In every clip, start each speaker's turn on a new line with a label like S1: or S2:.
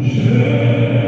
S1: Yeah.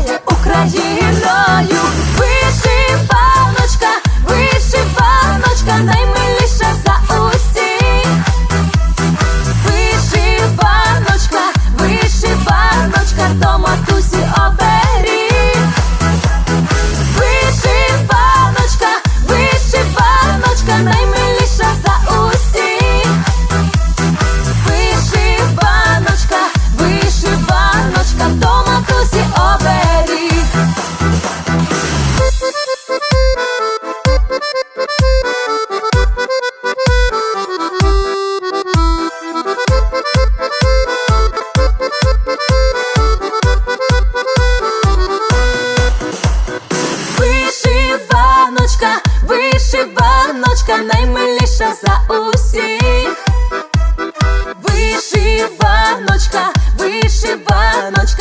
S1: Оживає Україною. Вишиваночка, вишиваночка, наймиліша за усіх. Вишиваночка, вишиваночка, до матусі оберіг. Вишиваночка, вишиваночка, наймиліша за усіх. Вишиваночка, вишиваночка, до матусі оберіг. Вишиваночка,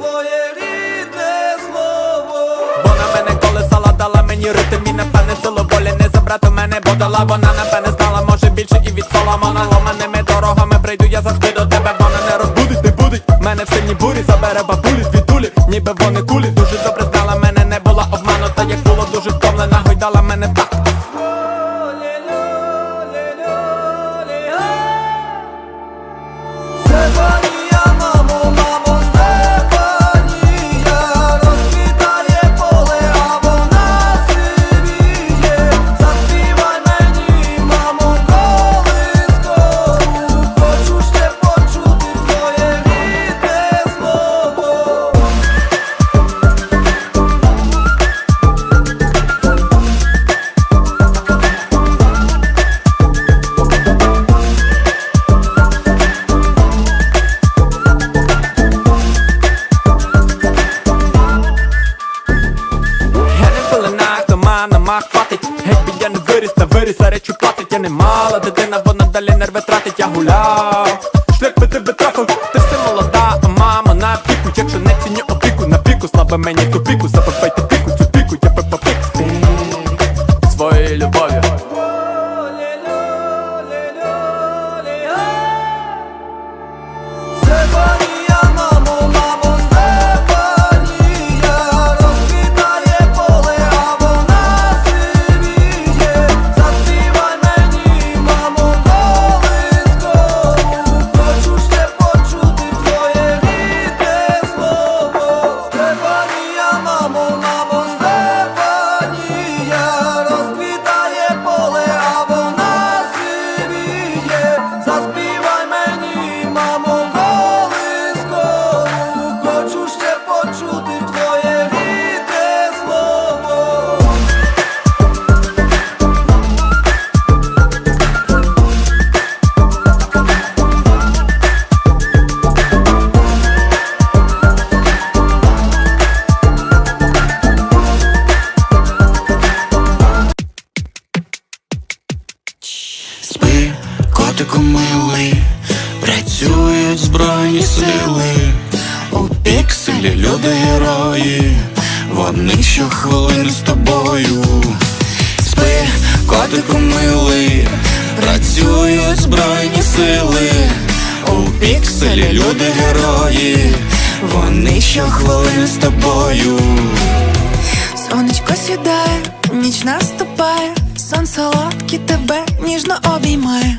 S2: твоє рідне слово.
S3: Вона мене колесала, дала мені ритм і напевне силу волі не забрати в мене бодала Вона напевне знала, може більше і від Соломона. Ломаними дорогами прийду, я завжди до тебе Вона не розбудить, не будить. Мене в сині бурі забере бабулі звідулі Ніби вони кулі, далі нерви тратить, я гуляв
S4: Котику милий, працюють збройні сили, у пікселі люди герої, вони щохвилини з тобою. Спи, котику милий, працюють збройні сили, у пікселі люди герої, вони щохвилини з тобою.
S5: Сонечко сідає, ніч наступає, сон солодкий тебе ніжно обіймає.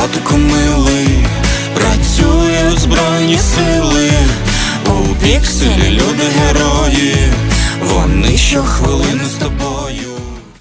S4: котику милий, працюють збройні сили, у пікселі люди герої, вони щохвилини з тобою.